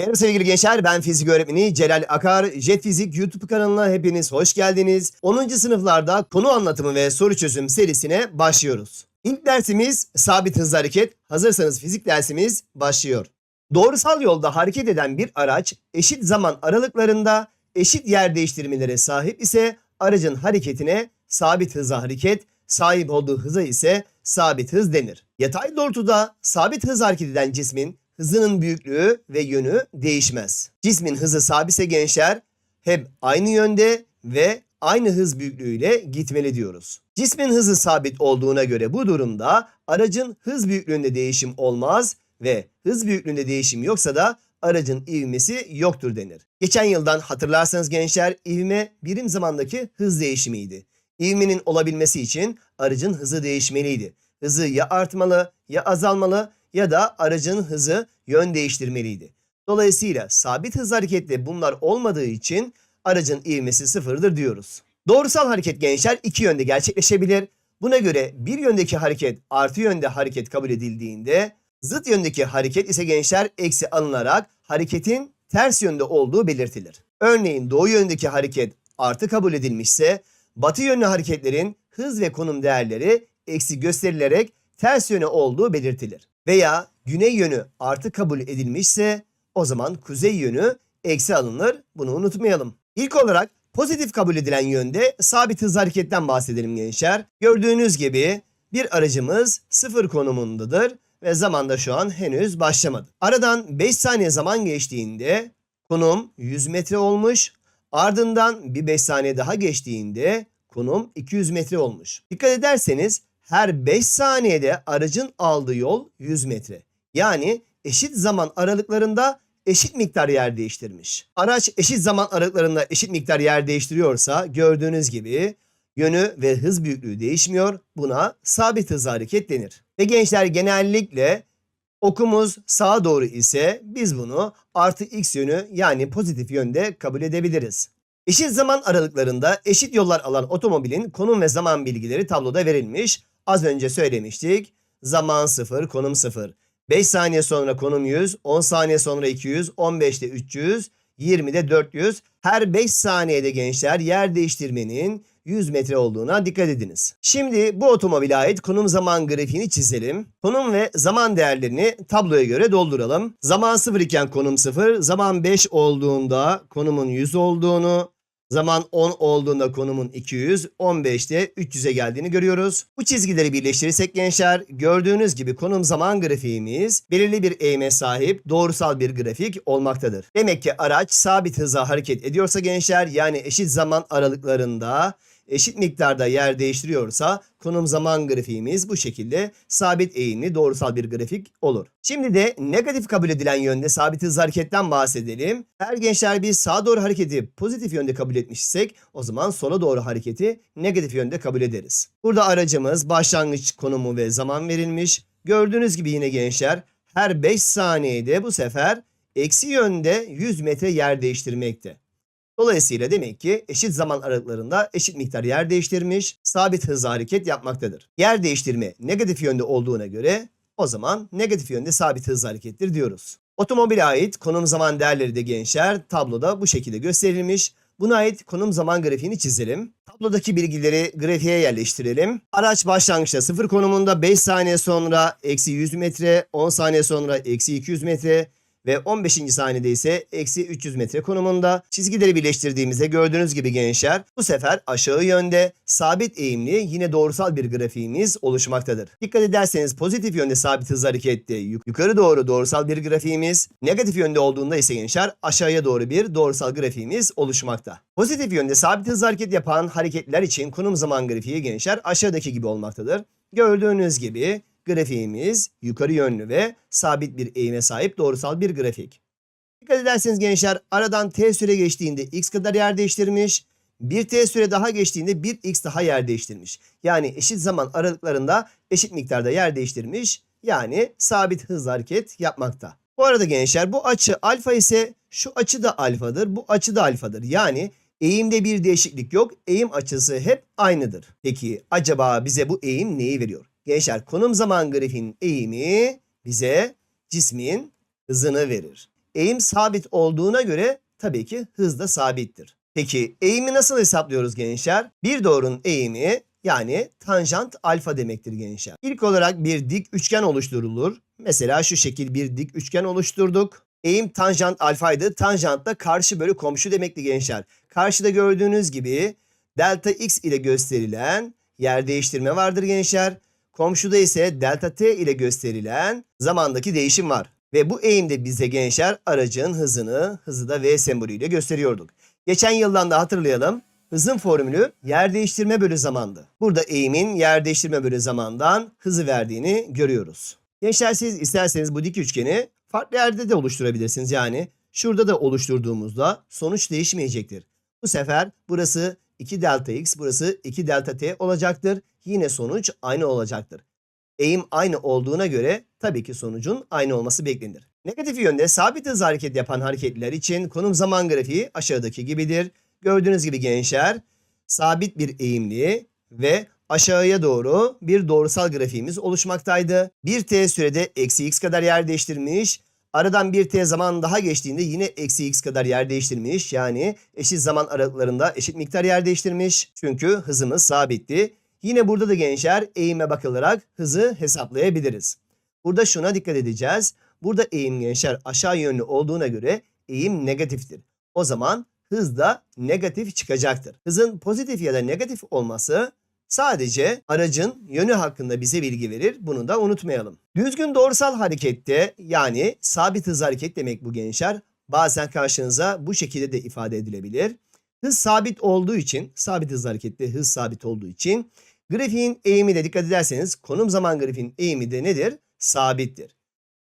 Merhaba sevgili gençler ben fizik öğretmeni Celal Akar. Jet Fizik YouTube kanalına hepiniz hoş geldiniz. 10. sınıflarda konu anlatımı ve soru çözüm serisine başlıyoruz. İlk dersimiz sabit hız hareket. Hazırsanız fizik dersimiz başlıyor. Doğrusal yolda hareket eden bir araç eşit zaman aralıklarında eşit yer değiştirmelere sahip ise aracın hareketine sabit hıza hareket, sahip olduğu hıza ise sabit hız denir. Yatay doğrultuda sabit hız hareket eden cismin hızının büyüklüğü ve yönü değişmez. Cismin hızı sabitse gençler hep aynı yönde ve aynı hız büyüklüğüyle gitmeli diyoruz. Cismin hızı sabit olduğuna göre bu durumda aracın hız büyüklüğünde değişim olmaz ve hız büyüklüğünde değişim yoksa da aracın ivmesi yoktur denir. Geçen yıldan hatırlarsanız gençler ivme birim zamandaki hız değişimiydi. İvmenin olabilmesi için aracın hızı değişmeliydi. Hızı ya artmalı ya azalmalı ya da aracın hızı yön değiştirmeliydi. Dolayısıyla sabit hız harekette bunlar olmadığı için aracın ivmesi sıfırdır diyoruz. Doğrusal hareket gençler iki yönde gerçekleşebilir. Buna göre bir yöndeki hareket artı yönde hareket kabul edildiğinde zıt yöndeki hareket ise gençler eksi alınarak hareketin ters yönde olduğu belirtilir. Örneğin doğu yöndeki hareket artı kabul edilmişse batı yönlü hareketlerin hız ve konum değerleri eksi gösterilerek ters yöne olduğu belirtilir. Veya güney yönü artı kabul edilmişse o zaman kuzey yönü eksi alınır. Bunu unutmayalım. İlk olarak pozitif kabul edilen yönde sabit hız hareketten bahsedelim gençler. Gördüğünüz gibi bir aracımız sıfır konumundadır ve zamanda şu an henüz başlamadı. Aradan 5 saniye zaman geçtiğinde konum 100 metre olmuş. Ardından bir 5 saniye daha geçtiğinde konum 200 metre olmuş. Dikkat ederseniz her 5 saniyede aracın aldığı yol 100 metre. Yani eşit zaman aralıklarında eşit miktar yer değiştirmiş. Araç eşit zaman aralıklarında eşit miktar yer değiştiriyorsa gördüğünüz gibi yönü ve hız büyüklüğü değişmiyor. Buna sabit hız hareket denir. Ve gençler genellikle okumuz sağa doğru ise biz bunu artı x yönü yani pozitif yönde kabul edebiliriz. Eşit zaman aralıklarında eşit yollar alan otomobilin konum ve zaman bilgileri tabloda verilmiş. Az önce söylemiştik. Zaman 0, konum 0. 5 saniye sonra konum 100, 10 saniye sonra 200, 15'te 300, 20'de 400. Her 5 saniyede gençler yer değiştirmenin 100 metre olduğuna dikkat ediniz. Şimdi bu otomobile ait konum zaman grafiğini çizelim. Konum ve zaman değerlerini tabloya göre dolduralım. Zaman 0 iken konum 0, zaman 5 olduğunda konumun 100 olduğunu, Zaman 10 olduğunda konumun 200, 15'te 300'e geldiğini görüyoruz. Bu çizgileri birleştirirsek gençler gördüğünüz gibi konum zaman grafiğimiz belirli bir eğime sahip doğrusal bir grafik olmaktadır. Demek ki araç sabit hıza hareket ediyorsa gençler yani eşit zaman aralıklarında eşit miktarda yer değiştiriyorsa konum zaman grafiğimiz bu şekilde sabit eğimli doğrusal bir grafik olur. Şimdi de negatif kabul edilen yönde sabit hız hareketten bahsedelim. Her gençler biz sağa doğru hareketi pozitif yönde kabul etmişsek o zaman sola doğru hareketi negatif yönde kabul ederiz. Burada aracımız başlangıç konumu ve zaman verilmiş. Gördüğünüz gibi yine gençler her 5 saniyede bu sefer eksi yönde 100 metre yer değiştirmekte. Dolayısıyla demek ki eşit zaman aralıklarında eşit miktar yer değiştirmiş, sabit hızla hareket yapmaktadır. Yer değiştirme negatif yönde olduğuna göre o zaman negatif yönde sabit hızla harekettir diyoruz. Otomobile ait konum zaman değerleri de gençler tabloda bu şekilde gösterilmiş. Buna ait konum zaman grafiğini çizelim. Tablodaki bilgileri grafiğe yerleştirelim. Araç başlangıçta 0 konumunda 5 saniye sonra eksi 100 metre, 10 saniye sonra eksi 200 metre, ve 15. saniyede ise eksi 300 metre konumunda. Çizgileri birleştirdiğimizde gördüğünüz gibi gençler bu sefer aşağı yönde sabit eğimli yine doğrusal bir grafiğimiz oluşmaktadır. Dikkat ederseniz pozitif yönde sabit hız harekette yukarı doğru doğrusal bir grafiğimiz, negatif yönde olduğunda ise gençler aşağıya doğru bir doğrusal grafiğimiz oluşmakta. Pozitif yönde sabit hız hareket yapan hareketler için konum zaman grafiği gençler aşağıdaki gibi olmaktadır. Gördüğünüz gibi grafiğimiz yukarı yönlü ve sabit bir eğime sahip doğrusal bir grafik. Dikkat ederseniz gençler aradan t süre geçtiğinde x kadar yer değiştirmiş. Bir t süre daha geçtiğinde bir x daha yer değiştirmiş. Yani eşit zaman aralıklarında eşit miktarda yer değiştirmiş. Yani sabit hızla hareket yapmakta. Bu arada gençler bu açı alfa ise şu açı da alfadır. Bu açı da alfadır. Yani eğimde bir değişiklik yok. Eğim açısı hep aynıdır. Peki acaba bize bu eğim neyi veriyor? Gençler konum zaman grafiğinin eğimi bize cismin hızını verir. eğim sabit olduğuna göre tabii ki hız da sabittir. Peki eğimi nasıl hesaplıyoruz gençler? Bir doğrunun eğimi yani tanjant alfa demektir gençler. İlk olarak bir dik üçgen oluşturulur. Mesela şu şekil bir dik üçgen oluşturduk. Eğim tanjant alfaydı. Tanjant da karşı bölü komşu demekti gençler. Karşıda gördüğünüz gibi delta x ile gösterilen yer değiştirme vardır gençler. Komşuda ise delta t ile gösterilen zamandaki değişim var. Ve bu eğimde bize gençler aracın hızını, hızı da v sembolüyle gösteriyorduk. Geçen yıldan da hatırlayalım. Hızın formülü yer değiştirme bölü zamandı. Burada eğimin yer değiştirme bölü zamandan hızı verdiğini görüyoruz. Gençler siz isterseniz bu dik üçgeni farklı yerde de oluşturabilirsiniz. Yani şurada da oluşturduğumuzda sonuç değişmeyecektir. Bu sefer burası 2 delta x, burası 2 delta t olacaktır. Yine sonuç aynı olacaktır. Eğim aynı olduğuna göre tabii ki sonucun aynı olması beklenir. Negatif yönde sabit hız hareket yapan hareketler için konum zaman grafiği aşağıdaki gibidir. Gördüğünüz gibi gençler sabit bir eğimli ve aşağıya doğru bir doğrusal grafiğimiz oluşmaktaydı. 1t sürede eksi x kadar yer değiştirmiş. Aradan 1t zaman daha geçtiğinde yine eksi x kadar yer değiştirmiş. Yani eşit zaman aralıklarında eşit miktar yer değiştirmiş. Çünkü hızımız sabitti. Yine burada da gençler eğime bakılarak hızı hesaplayabiliriz. Burada şuna dikkat edeceğiz. Burada eğim gençler aşağı yönlü olduğuna göre eğim negatiftir. O zaman hız da negatif çıkacaktır. Hızın pozitif ya da negatif olması sadece aracın yönü hakkında bize bilgi verir. Bunu da unutmayalım. Düzgün doğrusal harekette yani sabit hız hareket demek bu gençler. Bazen karşınıza bu şekilde de ifade edilebilir. Hız sabit olduğu için, sabit hız harekette hız sabit olduğu için grafiğin eğimi de dikkat ederseniz konum zaman grafiğin eğimi de nedir? Sabittir.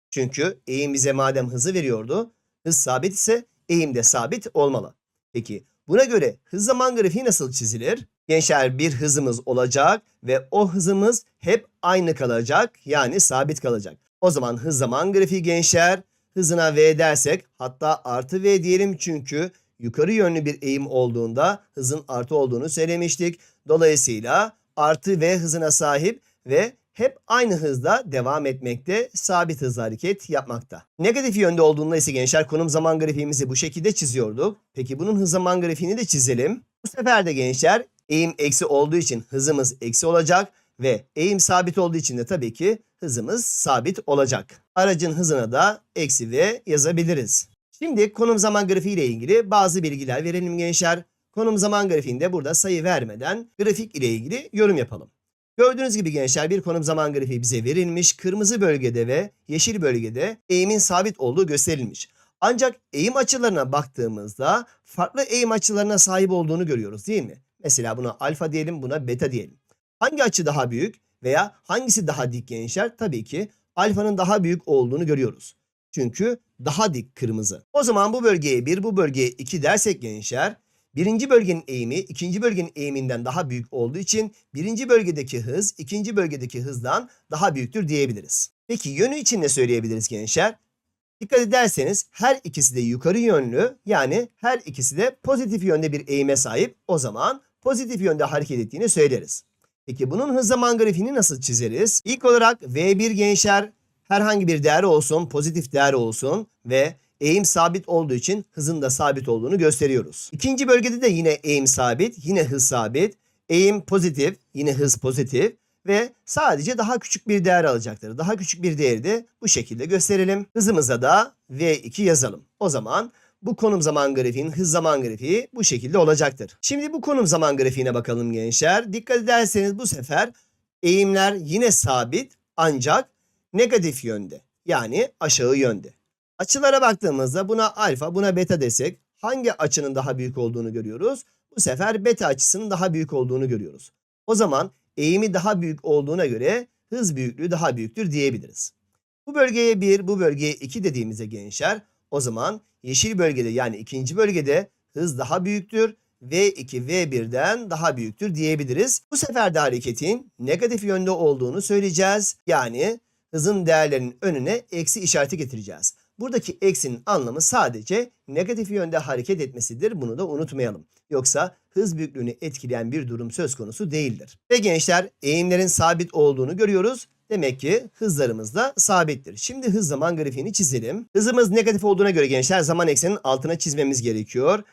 Çünkü eğim bize madem hızı veriyordu, hız sabit ise eğim de sabit olmalı. Peki buna göre hız zaman grafiği nasıl çizilir? Gençler bir hızımız olacak ve o hızımız hep aynı kalacak yani sabit kalacak. O zaman hız zaman grafiği gençler hızına v dersek hatta artı v diyelim çünkü yukarı yönlü bir eğim olduğunda hızın artı olduğunu söylemiştik. Dolayısıyla artı v hızına sahip ve hep aynı hızda devam etmekte, sabit hızla hareket yapmakta. Negatif yönde olduğunda ise gençler konum zaman grafiğimizi bu şekilde çiziyorduk. Peki bunun hız zaman grafiğini de çizelim. Bu sefer de gençler eğim eksi olduğu için hızımız eksi olacak ve eğim sabit olduğu için de tabii ki hızımız sabit olacak. Aracın hızına da eksi v yazabiliriz. Şimdi konum zaman grafiği ile ilgili bazı bilgiler verelim gençler. Konum zaman grafiğinde burada sayı vermeden grafik ile ilgili yorum yapalım. Gördüğünüz gibi gençler bir konum zaman grafiği bize verilmiş. Kırmızı bölgede ve yeşil bölgede eğimin sabit olduğu gösterilmiş. Ancak eğim açılarına baktığımızda farklı eğim açılarına sahip olduğunu görüyoruz değil mi? Mesela buna alfa diyelim buna beta diyelim. Hangi açı daha büyük veya hangisi daha dik gençler? Tabii ki alfanın daha büyük olduğunu görüyoruz. Çünkü daha dik kırmızı. O zaman bu bölgeye 1 bu bölgeye 2 dersek gençler Birinci bölgenin eğimi ikinci bölgenin eğiminden daha büyük olduğu için birinci bölgedeki hız ikinci bölgedeki hızdan daha büyüktür diyebiliriz. Peki yönü için ne söyleyebiliriz gençler? Dikkat ederseniz her ikisi de yukarı yönlü yani her ikisi de pozitif yönde bir eğime sahip o zaman pozitif yönde hareket ettiğini söyleriz. Peki bunun hız zaman grafiğini nasıl çizeriz? İlk olarak V1 gençler herhangi bir değer olsun pozitif değer olsun ve eğim sabit olduğu için hızın da sabit olduğunu gösteriyoruz. İkinci bölgede de yine eğim sabit, yine hız sabit. Eğim pozitif, yine hız pozitif ve sadece daha küçük bir değer alacaktır. Daha küçük bir değeri de bu şekilde gösterelim. Hızımıza da V2 yazalım. O zaman bu konum zaman grafiğin hız zaman grafiği bu şekilde olacaktır. Şimdi bu konum zaman grafiğine bakalım gençler. Dikkat ederseniz bu sefer eğimler yine sabit ancak negatif yönde. Yani aşağı yönde. Açılara baktığımızda buna alfa buna beta desek hangi açının daha büyük olduğunu görüyoruz? Bu sefer beta açısının daha büyük olduğunu görüyoruz. O zaman eğimi daha büyük olduğuna göre hız büyüklüğü daha büyüktür diyebiliriz. Bu bölgeye 1, bu bölgeye 2 dediğimizde gençler o zaman yeşil bölgede yani ikinci bölgede hız daha büyüktür. V2 V1'den daha büyüktür diyebiliriz. Bu sefer de hareketin negatif yönde olduğunu söyleyeceğiz. Yani hızın değerlerinin önüne eksi işareti getireceğiz. Buradaki eksinin anlamı sadece negatif yönde hareket etmesidir. Bunu da unutmayalım. Yoksa hız büyüklüğünü etkileyen bir durum söz konusu değildir. Ve gençler eğimlerin sabit olduğunu görüyoruz Demek ki hızlarımız da sabittir. Şimdi hız zaman grafiğini çizelim. Hızımız negatif olduğuna göre gençler zaman ekseninin altına çizmemiz gerekiyor.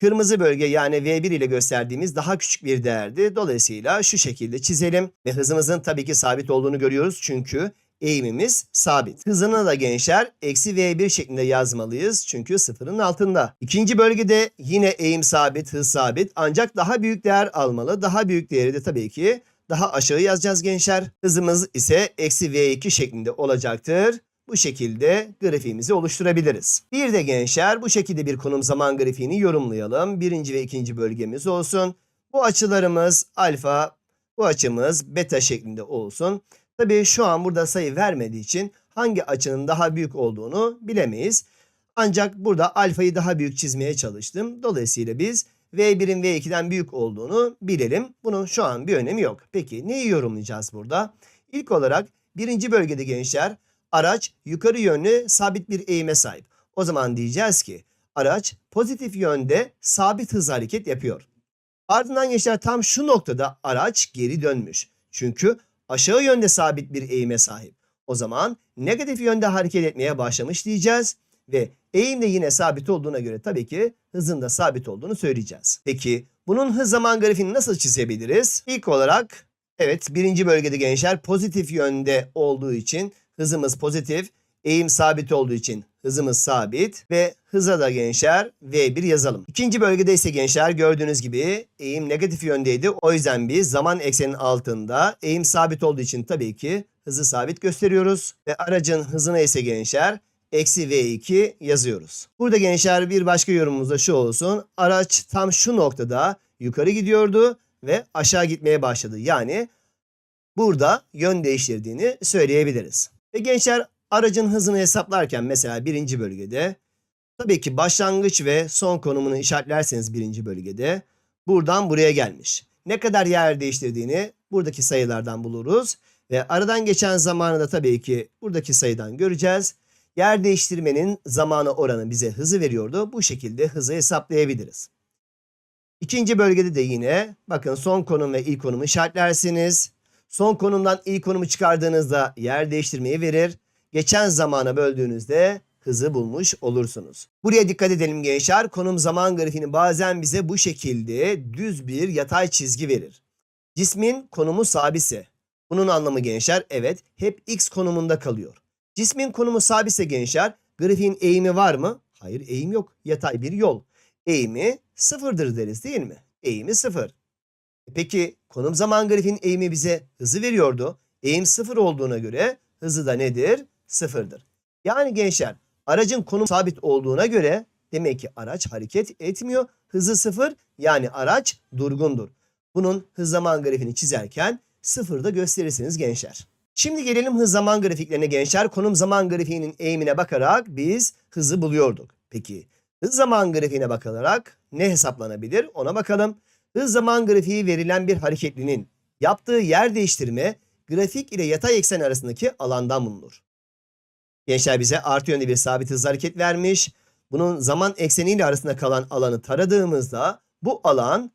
Kırmızı bölge yani V1 ile gösterdiğimiz daha küçük bir değerdi. Dolayısıyla şu şekilde çizelim. Ve hızımızın tabii ki sabit olduğunu görüyoruz. Çünkü eğimimiz sabit. Hızını da gençler eksi V1 şeklinde yazmalıyız. Çünkü sıfırın altında. İkinci bölgede yine eğim sabit, hız sabit. Ancak daha büyük değer almalı. Daha büyük değeri de tabii ki daha aşağı yazacağız gençler. Hızımız ise eksi V2 şeklinde olacaktır. Bu şekilde grafiğimizi oluşturabiliriz. Bir de gençler bu şekilde bir konum zaman grafiğini yorumlayalım. Birinci ve ikinci bölgemiz olsun. Bu açılarımız alfa, bu açımız beta şeklinde olsun. Tabii şu an burada sayı vermediği için hangi açının daha büyük olduğunu bilemeyiz. Ancak burada alfayı daha büyük çizmeye çalıştım. Dolayısıyla biz V1'in V2'den büyük olduğunu bilelim. Bunun şu an bir önemi yok. Peki neyi yorumlayacağız burada? İlk olarak birinci bölgede gençler araç yukarı yönlü sabit bir eğime sahip. O zaman diyeceğiz ki araç pozitif yönde sabit hız hareket yapıyor. Ardından gençler tam şu noktada araç geri dönmüş. Çünkü aşağı yönde sabit bir eğime sahip. O zaman negatif yönde hareket etmeye başlamış diyeceğiz ve eğim de yine sabit olduğuna göre tabii ki hızın da sabit olduğunu söyleyeceğiz. Peki bunun hız zaman grafiğini nasıl çizebiliriz? İlk olarak evet birinci bölgede gençler pozitif yönde olduğu için hızımız pozitif, eğim sabit olduğu için hızımız sabit ve hıza da gençler V1 yazalım. İkinci bölgede ise gençler gördüğünüz gibi eğim negatif yöndeydi. O yüzden biz zaman eksenin altında eğim sabit olduğu için tabii ki hızı sabit gösteriyoruz. Ve aracın hızına ise gençler eksi V2 yazıyoruz. Burada gençler bir başka yorumumuz da şu olsun. Araç tam şu noktada yukarı gidiyordu ve aşağı gitmeye başladı. Yani burada yön değiştirdiğini söyleyebiliriz. Ve gençler aracın hızını hesaplarken mesela birinci bölgede tabii ki başlangıç ve son konumunu işaretlerseniz birinci bölgede buradan buraya gelmiş. Ne kadar yer değiştirdiğini buradaki sayılardan buluruz. Ve aradan geçen zamanı da tabii ki buradaki sayıdan göreceğiz. Yer değiştirmenin zamanı oranı bize hızı veriyordu. Bu şekilde hızı hesaplayabiliriz. İkinci bölgede de yine bakın son konum ve ilk konumu işaretlersiniz. Son konumdan ilk konumu çıkardığınızda yer değiştirmeyi verir. Geçen zamana böldüğünüzde hızı bulmuş olursunuz. Buraya dikkat edelim gençler. Konum zaman grafiğini bazen bize bu şekilde düz bir yatay çizgi verir. Cismin konumu sabitse. Bunun anlamı gençler evet hep x konumunda kalıyor. Cismin konumu sabitse gençler grafiğin eğimi var mı? Hayır eğim yok. Yatay bir yol. Eğimi sıfırdır deriz değil mi? Eğimi sıfır. Peki konum zaman grafiğinin eğimi bize hızı veriyordu. Eğim sıfır olduğuna göre hızı da nedir? Sıfırdır. Yani gençler aracın konum sabit olduğuna göre demek ki araç hareket etmiyor. Hızı sıfır yani araç durgundur. Bunun hız zaman grafiğini çizerken sıfırda gösterirsiniz gençler. Şimdi gelelim hız zaman grafiklerine gençler. Konum zaman grafiğinin eğimine bakarak biz hızı buluyorduk. Peki hız zaman grafiğine bakılarak ne hesaplanabilir ona bakalım. Hız zaman grafiği verilen bir hareketlinin yaptığı yer değiştirme grafik ile yatay eksen arasındaki alandan bulunur. Gençler bize artı yönde bir sabit hız hareket vermiş. Bunun zaman ekseniyle arasında kalan alanı taradığımızda bu alan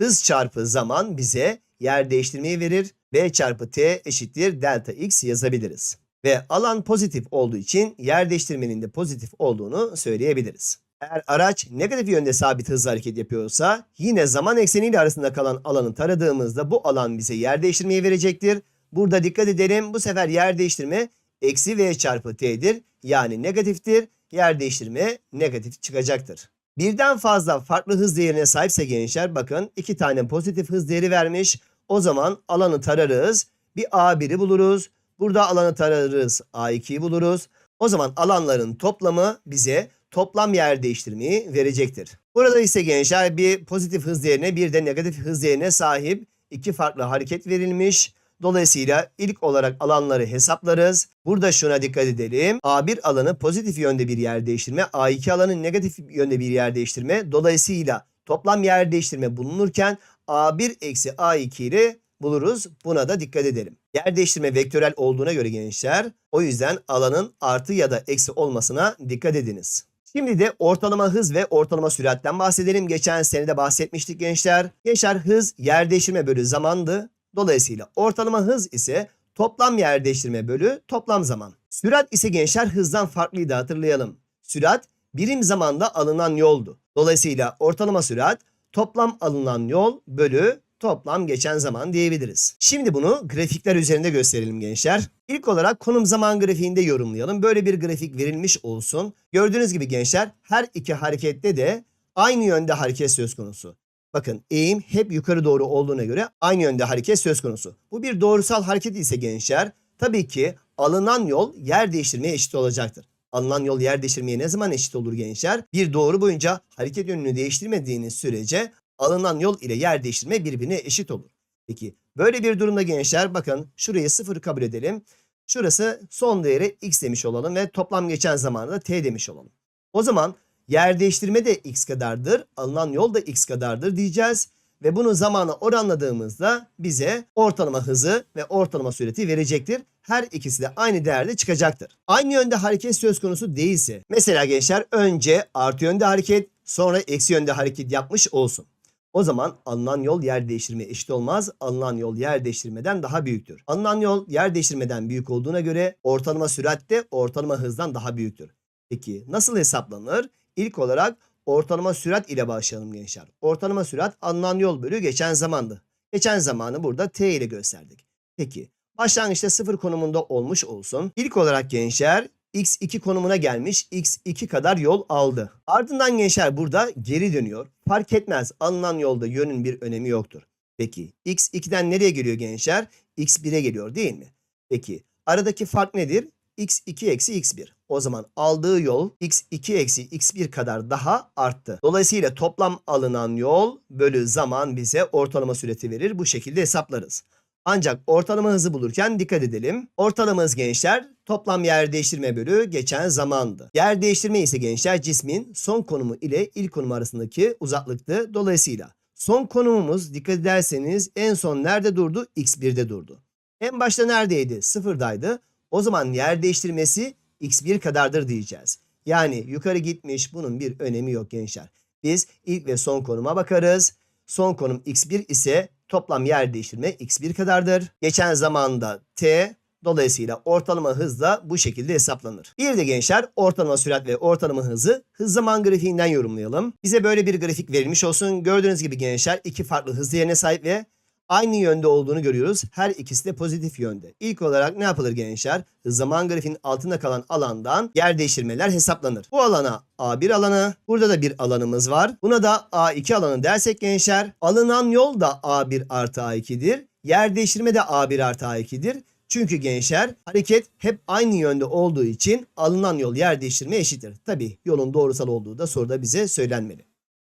hız çarpı zaman bize yer değiştirmeyi verir. V çarpı t eşittir delta x yazabiliriz. Ve alan pozitif olduğu için yer değiştirmenin de pozitif olduğunu söyleyebiliriz. Eğer araç negatif yönde sabit hızla hareket yapıyorsa yine zaman ekseniyle arasında kalan alanı taradığımızda bu alan bize yer değiştirmeyi verecektir. Burada dikkat edelim bu sefer yer değiştirme eksi v çarpı t'dir. Yani negatiftir. Yer değiştirme negatif çıkacaktır. Birden fazla farklı hız değerine sahipse gençler bakın iki tane pozitif hız değeri vermiş. O zaman alanı tararız. Bir A1'i buluruz. Burada alanı tararız. A2'yi buluruz. O zaman alanların toplamı bize toplam yer değiştirmeyi verecektir. Burada ise gençler bir pozitif hız değerine bir de negatif hız değerine sahip iki farklı hareket verilmiş. Dolayısıyla ilk olarak alanları hesaplarız. Burada şuna dikkat edelim. A1 alanı pozitif yönde bir yer değiştirme, A2 alanı negatif yönde bir yer değiştirme. Dolayısıyla toplam yer değiştirme bulunurken A1 eksi A2 ile buluruz. Buna da dikkat edelim. Yer değiştirme vektörel olduğuna göre gençler o yüzden alanın artı ya da eksi olmasına dikkat ediniz. Şimdi de ortalama hız ve ortalama süratten bahsedelim. Geçen sene de bahsetmiştik gençler. Gençler hız yer değiştirme bölü zamandı. Dolayısıyla ortalama hız ise Toplam yer değiştirme bölü toplam zaman. Sürat ise gençler hızdan farklıydı hatırlayalım. Sürat birim zamanda alınan yoldu. Dolayısıyla ortalama sürat toplam alınan yol bölü toplam geçen zaman diyebiliriz. Şimdi bunu grafikler üzerinde gösterelim gençler. İlk olarak konum zaman grafiğinde yorumlayalım. Böyle bir grafik verilmiş olsun. Gördüğünüz gibi gençler her iki harekette de aynı yönde hareket söz konusu. Bakın eğim hep yukarı doğru olduğuna göre aynı yönde hareket söz konusu. Bu bir doğrusal hareket ise gençler tabii ki alınan yol yer değiştirmeye eşit olacaktır. Alınan yol yer değiştirmeye ne zaman eşit olur gençler? Bir doğru boyunca hareket yönünü değiştirmediğiniz sürece alınan yol ile yer değiştirme birbirine eşit olur. Peki böyle bir durumda gençler bakın şurayı sıfır kabul edelim. Şurası son değeri x demiş olalım ve toplam geçen zamanı da t demiş olalım. O zaman yer değiştirme de x kadardır, alınan yol da x kadardır diyeceğiz. Ve bunu zamana oranladığımızda bize ortalama hızı ve ortalama süreti verecektir. Her ikisi de aynı değerde çıkacaktır. Aynı yönde hareket söz konusu değilse, mesela gençler önce artı yönde hareket, sonra eksi yönde hareket yapmış olsun. O zaman alınan yol yer değiştirmeye eşit olmaz. Alınan yol yer değiştirmeden daha büyüktür. Alınan yol yer değiştirmeden büyük olduğuna göre ortalama sürat de ortalama hızdan daha büyüktür. Peki nasıl hesaplanır? İlk olarak ortalama sürat ile başlayalım gençler. Ortalama sürat alınan yol bölü geçen zamandı. Geçen zamanı burada t ile gösterdik. Peki başlangıçta sıfır konumunda olmuş olsun. İlk olarak gençler x2 konumuna gelmiş x2 kadar yol aldı. Ardından gençler burada geri dönüyor. Fark etmez alınan yolda yönün bir önemi yoktur. Peki x2'den nereye geliyor gençler? x1'e geliyor değil mi? Peki aradaki fark nedir? X2 eksi x1. O zaman aldığı yol x2 eksi x1 kadar daha arttı. Dolayısıyla toplam alınan yol bölü zaman bize ortalama süreti verir. Bu şekilde hesaplarız. Ancak ortalama hızı bulurken dikkat edelim. Ortalama hız gençler toplam yer değiştirme bölü geçen zamandı. Yer değiştirme ise gençler cismin son konumu ile ilk konum arasındaki uzaklıktı. Dolayısıyla son konumumuz dikkat ederseniz en son nerede durdu? x1'de durdu. En başta neredeydi? Sıfırdaydı. O zaman yer değiştirmesi x1 kadardır diyeceğiz. Yani yukarı gitmiş bunun bir önemi yok gençler. Biz ilk ve son konuma bakarız. Son konum x1 ise toplam yer değiştirme x1 kadardır. Geçen zamanda t dolayısıyla ortalama hız da bu şekilde hesaplanır. Bir de gençler ortalama sürat ve ortalama hızı hız zaman grafiğinden yorumlayalım. Bize böyle bir grafik verilmiş olsun. Gördüğünüz gibi gençler iki farklı hız değerine sahip ve aynı yönde olduğunu görüyoruz. Her ikisi de pozitif yönde. İlk olarak ne yapılır gençler? Zaman grafiğinin altında kalan alandan yer değiştirmeler hesaplanır. Bu alana A1 alanı, burada da bir alanımız var. Buna da A2 alanı dersek gençler, alınan yol da A1 artı A2'dir. Yer değiştirme de A1 artı A2'dir. Çünkü gençler hareket hep aynı yönde olduğu için alınan yol yer değiştirme eşittir. Tabi yolun doğrusal olduğu da soruda bize söylenmeli.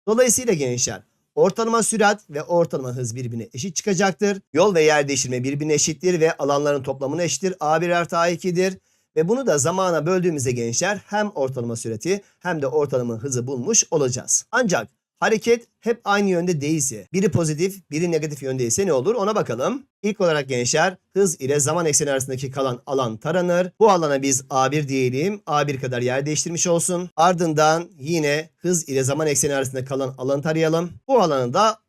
Dolayısıyla gençler Ortalama sürat ve ortalama hız birbirine eşit çıkacaktır. Yol ve yer değiştirme birbirine eşittir ve alanların toplamına eşittir. A1 artı A2'dir. Ve bunu da zamana böldüğümüzde gençler hem ortalama süreti hem de ortalama hızı bulmuş olacağız. Ancak hareket hep aynı yönde değilse, biri pozitif, biri negatif yöndeyse ne olur ona bakalım. İlk olarak gençler hız ile zaman ekseni arasındaki kalan alan taranır. Bu alana biz A1 diyelim. A1 kadar yer değiştirmiş olsun. Ardından yine hız ile zaman ekseni arasında kalan alanı tarayalım. Bu alanı da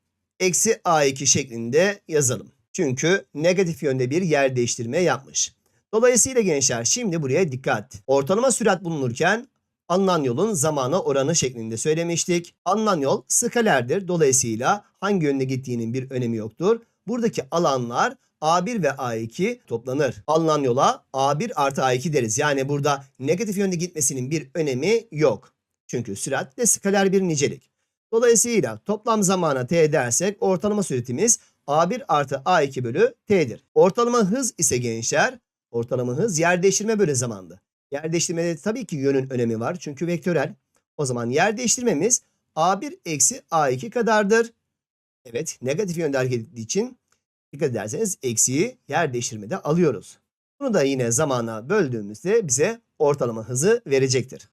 eksi A2 şeklinde yazalım. Çünkü negatif yönde bir yer değiştirme yapmış. Dolayısıyla gençler şimdi buraya dikkat. Ortalama sürat bulunurken alınan yolun zamana oranı şeklinde söylemiştik. Alınan yol skalerdir. Dolayısıyla hangi yönde gittiğinin bir önemi yoktur. Buradaki alanlar A1 ve A2 toplanır. Alınan yola A1 artı A2 deriz. Yani burada negatif yönde gitmesinin bir önemi yok. Çünkü sürat de skaler bir nicelik. Dolayısıyla toplam zamana t dersek ortalama süretimiz A1 artı A2 bölü t'dir. Ortalama hız ise gençler ortalama hız yer değiştirme bölü zamandı. Yer değiştirmede tabii ki yönün önemi var. Çünkü vektörel. O zaman yer değiştirmemiz A1 eksi A2 kadardır. Evet negatif yönde hareket ettiği için dikkat ederseniz eksiği yer değiştirmede alıyoruz. Bunu da yine zamana böldüğümüzde bize ortalama hızı verecektir.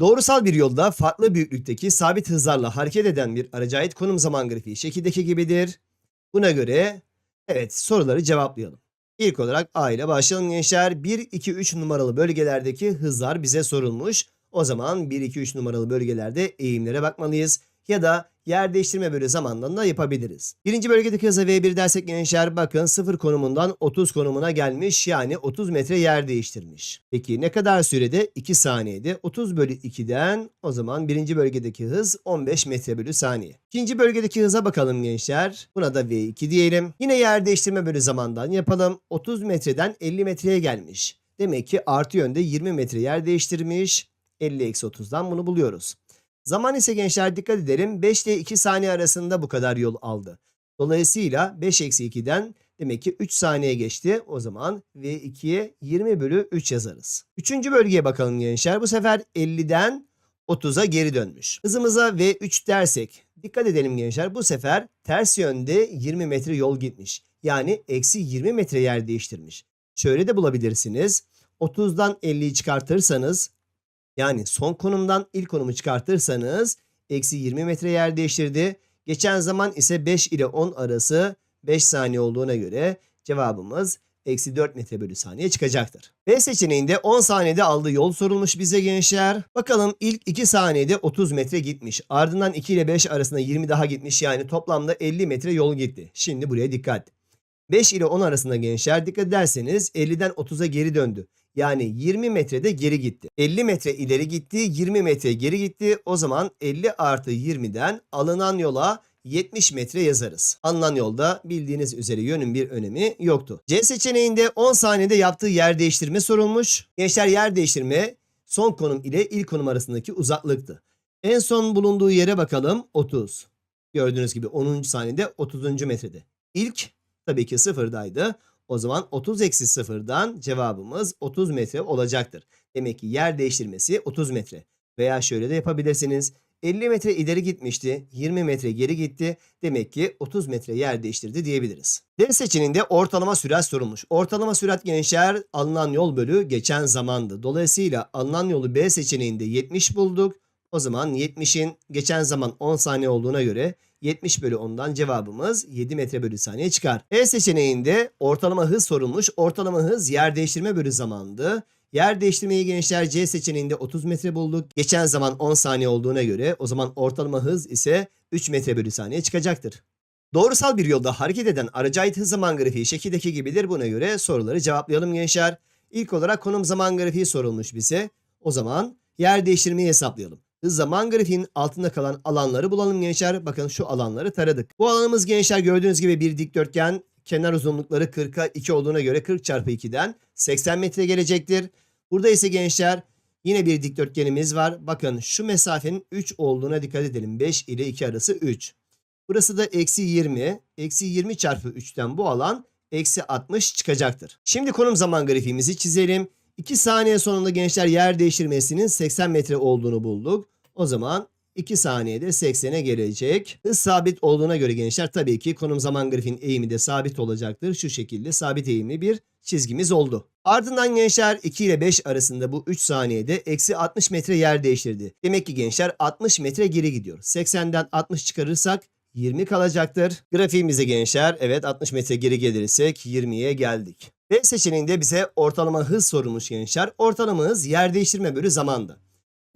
Doğrusal bir yolda farklı büyüklükteki sabit hızlarla hareket eden bir araca ait konum zaman grafiği şekildeki gibidir. Buna göre evet soruları cevaplayalım. İlk olarak A ile başlayalım gençler. 1, 2, 3 numaralı bölgelerdeki hızlar bize sorulmuş. O zaman 1, 2, 3 numaralı bölgelerde eğimlere bakmalıyız. Ya da yer değiştirme bölü zamandan da yapabiliriz. Birinci bölgedeki hıza V1 dersek gençler bakın 0 konumundan 30 konumuna gelmiş yani 30 metre yer değiştirmiş. Peki ne kadar sürede? 2 saniyede 30 bölü 2'den o zaman birinci bölgedeki hız 15 metre bölü saniye. İkinci bölgedeki hıza bakalım gençler. Buna da V2 diyelim. Yine yer değiştirme bölü zamandan yapalım. 30 metreden 50 metreye gelmiş. Demek ki artı yönde 20 metre yer değiştirmiş. 50-30'dan bunu buluyoruz. Zaman ise gençler dikkat edelim 5 ile 2 saniye arasında bu kadar yol aldı. Dolayısıyla 5 eksi 2'den demek ki 3 saniye geçti. O zaman V2'ye 20 bölü 3 yazarız. Üçüncü bölgeye bakalım gençler. Bu sefer 50'den 30'a geri dönmüş. Hızımıza V3 dersek dikkat edelim gençler bu sefer ters yönde 20 metre yol gitmiş. Yani eksi 20 metre yer değiştirmiş. Şöyle de bulabilirsiniz. 30'dan 50'yi çıkartırsanız yani son konumdan ilk konumu çıkartırsanız eksi 20 metre yer değiştirdi. Geçen zaman ise 5 ile 10 arası 5 saniye olduğuna göre cevabımız eksi 4 metre bölü saniye çıkacaktır. B seçeneğinde 10 saniyede aldığı yol sorulmuş bize gençler. Bakalım ilk 2 saniyede 30 metre gitmiş. Ardından 2 ile 5 arasında 20 daha gitmiş. Yani toplamda 50 metre yol gitti. Şimdi buraya dikkat. 5 ile 10 arasında gençler dikkat ederseniz 50'den 30'a geri döndü. Yani 20 metrede geri gitti. 50 metre ileri gitti, 20 metre geri gitti. O zaman 50 artı 20'den alınan yola 70 metre yazarız. Alınan yolda bildiğiniz üzere yönün bir önemi yoktu. C seçeneğinde 10 saniyede yaptığı yer değiştirme sorulmuş. Gençler yer değiştirme son konum ile ilk konum arasındaki uzaklıktı. En son bulunduğu yere bakalım 30. Gördüğünüz gibi 10. saniyede 30. metrede. İlk tabii ki sıfırdaydı. O zaman 30 eksi sıfırdan cevabımız 30 metre olacaktır. Demek ki yer değiştirmesi 30 metre. Veya şöyle de yapabilirsiniz. 50 metre ileri gitmişti, 20 metre geri gitti. Demek ki 30 metre yer değiştirdi diyebiliriz. D seçeneğinde ortalama sürat sorulmuş. Ortalama sürat gençler alınan yol bölü geçen zamandı. Dolayısıyla alınan yolu B seçeneğinde 70 bulduk. O zaman 70'in geçen zaman 10 saniye olduğuna göre 70 bölü 10'dan cevabımız 7 metre bölü saniye çıkar. E seçeneğinde ortalama hız sorulmuş. Ortalama hız yer değiştirme bölü zamandı. Yer değiştirmeyi gençler C seçeneğinde 30 metre bulduk. Geçen zaman 10 saniye olduğuna göre o zaman ortalama hız ise 3 metre bölü saniye çıkacaktır. Doğrusal bir yolda hareket eden araca ait hız zaman grafiği şekildeki gibidir. Buna göre soruları cevaplayalım gençler. İlk olarak konum zaman grafiği sorulmuş bize. O zaman yer değiştirmeyi hesaplayalım. Zaman grafiğinin altında kalan alanları bulalım gençler. Bakın şu alanları taradık. Bu alanımız gençler gördüğünüz gibi bir dikdörtgen. Kenar uzunlukları 40'a 2 olduğuna göre 40 çarpı 2'den 80 metre gelecektir. Burada ise gençler yine bir dikdörtgenimiz var. Bakın şu mesafenin 3 olduğuna dikkat edelim. 5 ile 2 arası 3. Burası da eksi 20. Eksi 20 çarpı 3'ten bu alan eksi 60 çıkacaktır. Şimdi konum zaman grafiğimizi çizelim. 2 saniye sonunda gençler yer değiştirmesinin 80 metre olduğunu bulduk. O zaman 2 saniyede 80'e gelecek. Hız sabit olduğuna göre gençler tabii ki konum zaman grafiğin eğimi de sabit olacaktır. Şu şekilde sabit eğimli bir çizgimiz oldu. Ardından gençler 2 ile 5 arasında bu 3 saniyede eksi 60 metre yer değiştirdi. Demek ki gençler 60 metre geri gidiyor. 80'den 60 çıkarırsak 20 kalacaktır. Grafiğimizde gençler evet 60 metre geri gelirsek 20'ye geldik. B seçeneğinde bize ortalama hız sorulmuş gençler. Ortalama hız yer değiştirme bölü zamanda.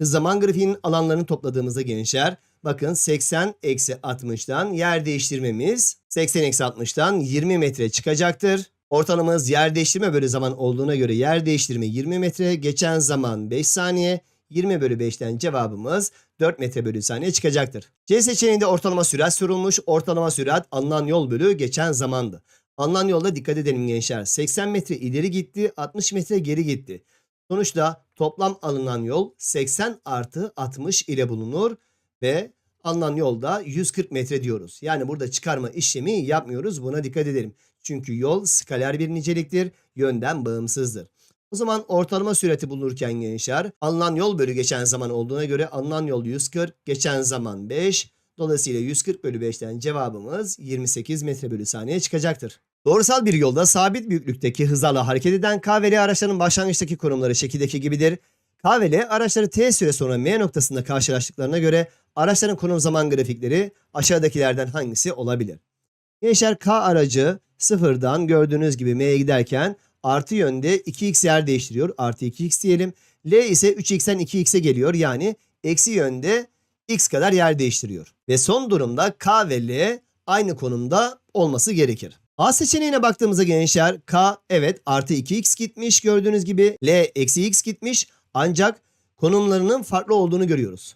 Hız zaman grafiğinin alanlarını topladığımızda gençler bakın 80 eksi 60'tan yer değiştirmemiz 80 eksi 60'tan 20 metre çıkacaktır. Ortalama hız yer değiştirme bölü zaman olduğuna göre yer değiştirme 20 metre. Geçen zaman 5 saniye. 20 bölü 5'ten cevabımız 4 metre bölü saniye çıkacaktır. C seçeneğinde ortalama sürat sorulmuş. Ortalama sürat alınan yol bölü geçen zamandı. Alınan yolda dikkat edelim gençler. 80 metre ileri gitti, 60 metre geri gitti. Sonuçta toplam alınan yol 80 artı 60 ile bulunur ve alınan yolda 140 metre diyoruz. Yani burada çıkarma işlemi yapmıyoruz. Buna dikkat edelim. Çünkü yol skaler bir niceliktir, yönden bağımsızdır. O zaman ortalama sürati bulunurken gençler alınan yol bölü geçen zaman olduğuna göre alınan yol 140, geçen zaman 5. Dolayısıyla 140 bölü 5'ten cevabımız 28 metre bölü saniye çıkacaktır. Doğrusal bir yolda sabit büyüklükteki hızlarla hareket eden K ve L araçlarının başlangıçtaki konumları şekildeki gibidir. K ve L araçları T süre sonra M noktasında karşılaştıklarına göre araçların konum zaman grafikleri aşağıdakilerden hangisi olabilir? Gençler K aracı sıfırdan gördüğünüz gibi M'ye giderken artı yönde 2x yer değiştiriyor. Artı 2x diyelim. L ise 3x'ten 2x'e geliyor. Yani eksi yönde x kadar yer değiştiriyor. Ve son durumda k ve l aynı konumda olması gerekir. A seçeneğine baktığımızda gençler k evet artı 2x gitmiş gördüğünüz gibi l eksi x gitmiş ancak konumlarının farklı olduğunu görüyoruz.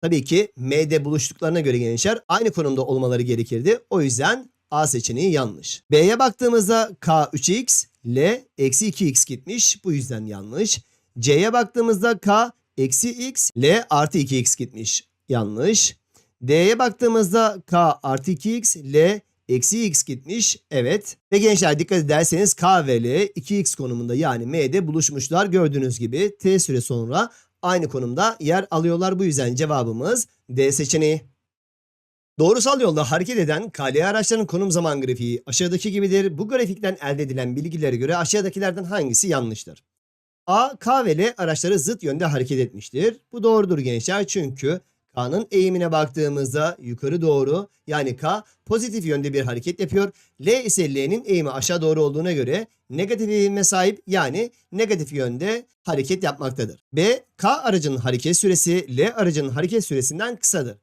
Tabii ki M'de buluştuklarına göre gençler aynı konumda olmaları gerekirdi. O yüzden A seçeneği yanlış. B'ye baktığımızda K 3x, L eksi 2x gitmiş. Bu yüzden yanlış. C'ye baktığımızda K eksi x, L artı 2x gitmiş. Yanlış. D'ye baktığımızda K artı 2x, L eksi x gitmiş. Evet. Ve gençler dikkat ederseniz K ve L 2x konumunda yani M'de buluşmuşlar. Gördüğünüz gibi T süre sonra aynı konumda yer alıyorlar. Bu yüzden cevabımız D seçeneği. Doğrusal yolda hareket eden KL araçların konum zaman grafiği aşağıdaki gibidir. Bu grafikten elde edilen bilgilere göre aşağıdakilerden hangisi yanlıştır? A, K ve L araçları zıt yönde hareket etmiştir. Bu doğrudur gençler çünkü K'nın eğimine baktığımızda yukarı doğru yani K pozitif yönde bir hareket yapıyor. L ise L'nin eğimi aşağı doğru olduğuna göre negatif eğime sahip yani negatif yönde hareket yapmaktadır. B, K aracının hareket süresi L aracının hareket süresinden kısadır.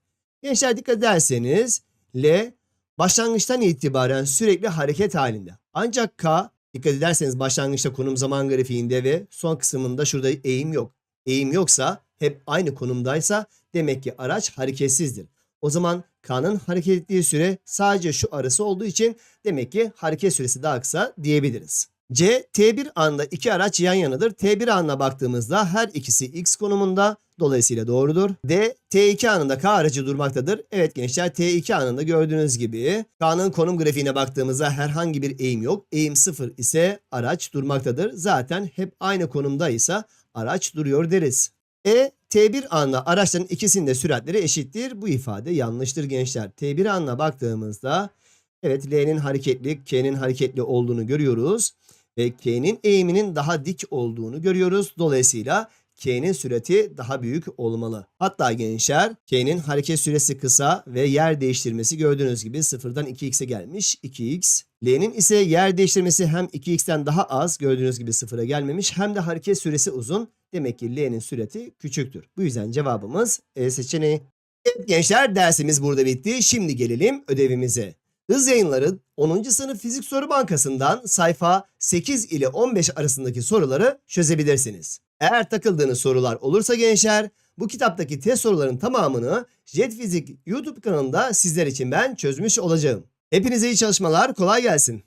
Gençler dikkat ederseniz L başlangıçtan itibaren sürekli hareket halinde. Ancak K dikkat ederseniz başlangıçta konum zaman grafiğinde ve son kısmında şurada eğim yok. Eğim yoksa hep aynı konumdaysa demek ki araç hareketsizdir. O zaman K'nın hareket ettiği süre sadece şu arası olduğu için demek ki hareket süresi daha kısa diyebiliriz. C, T1 anında iki araç yan yanadır. T1 anına baktığımızda her ikisi X konumunda. Dolayısıyla doğrudur. D, T2 anında K aracı durmaktadır. Evet gençler T2 anında gördüğünüz gibi K'nın konum grafiğine baktığımızda herhangi bir eğim yok. Eğim sıfır ise araç durmaktadır. Zaten hep aynı konumdaysa araç duruyor deriz. E, T1 anla araçların ikisinin de süratleri eşittir. Bu ifade yanlıştır gençler. T1 anla baktığımızda evet L'nin hareketli, K'nin hareketli olduğunu görüyoruz. Ve K'nin eğiminin daha dik olduğunu görüyoruz. Dolayısıyla K'nin sürati daha büyük olmalı. Hatta gençler K'nin hareket süresi kısa ve yer değiştirmesi gördüğünüz gibi sıfırdan 2x'e gelmiş 2x. L'nin ise yer değiştirmesi hem 2x'ten daha az gördüğünüz gibi sıfıra gelmemiş hem de hareket süresi uzun. Demek ki L'nin sürati küçüktür. Bu yüzden cevabımız E seçeneği. Evet gençler dersimiz burada bitti. Şimdi gelelim ödevimize. Hız yayınları 10. sınıf fizik soru bankasından sayfa 8 ile 15 arasındaki soruları çözebilirsiniz. Eğer takıldığınız sorular olursa gençler bu kitaptaki test soruların tamamını Jet Fizik YouTube kanalında sizler için ben çözmüş olacağım. Hepinize iyi çalışmalar, kolay gelsin.